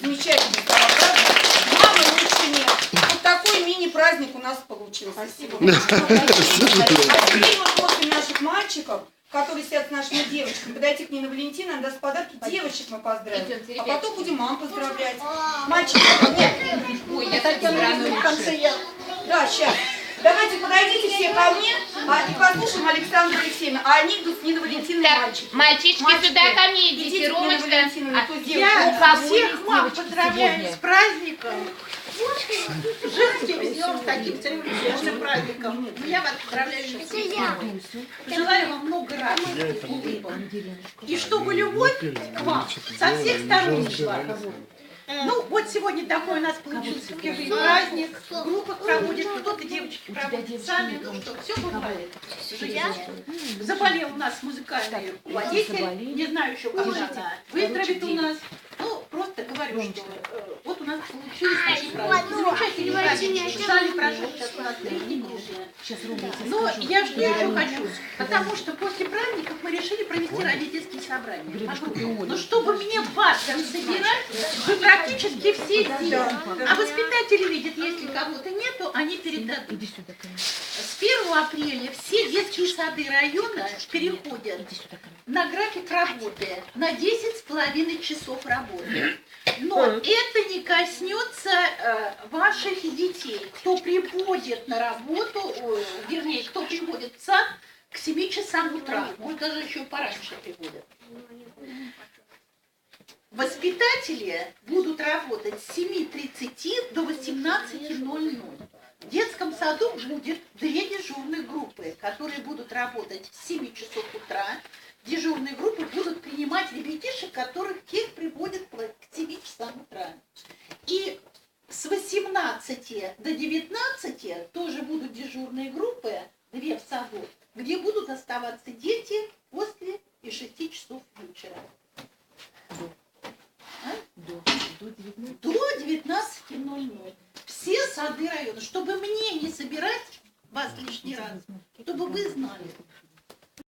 замечательный правда? Мамы лучше нет. Вот такой мини-праздник у нас получился. Спасибо. Теперь вот после наших мальчиков, которые сидят с нашими девочками, подойти к ней на Валентина, она даст подарки, девочек мы поздравим. А потом будем мам поздравлять. Мальчики, нет, Ой, я так в конце я. Да, сейчас. Давайте подойдите все ко мне а, и послушаем Александра Алексеевна. А они идут с Ниной Валентиной Так, мальчики. мальчишки, Мальчики, сюда ко мне идите, Ромочка. А, я всех мам девочки поздравляем сегодня? с праздником. Женским днем, с таким церемониальным праздником. Я вас поздравляю всех. Желаю вам много радости, улыбок. И чтобы любовь к вам со всех сторон шла. Ну, вот сегодня такой у нас получился первый праздник. Группа проводит, кто-то девочки проводят сами. Ну что, все бывает. В. Заболел у нас музыкальный руководитель. Не знаю еще, когда она выздоровеет у нас. Ну, просто говорю, что э, вот у нас получилось сейчас у нас третий круг. Но я что еще хочу, потому что после праздников мы решили провести родительские собрания. Но чтобы мне вас собирать, вы практически все здесь. А воспитатели видят, если кого-то нету, они передадут. С 1 апреля все детские сады района переходят на график работы, на 10 с половиной часов работы. Но это не коснется э, ваших детей, кто приходит на работу, вернее, кто приходит в сад к 7 часам утра, может даже еще пораньше приходят. Воспитатели будут работать с 7.30 до 18.00. В детском саду будет две дежурных группы, которые будут работать с 7 часов утра. Дежурные группы будут принимать ребятишек, которых тех приводят к 7 часам утра. И 18 до 19 тоже будут дежурные группы, две в саду, где будут оставаться дети после и 6 часов вечера. А? До 19.00. Все сады района, чтобы мне не собирать вас лишний раз, чтобы вы знали,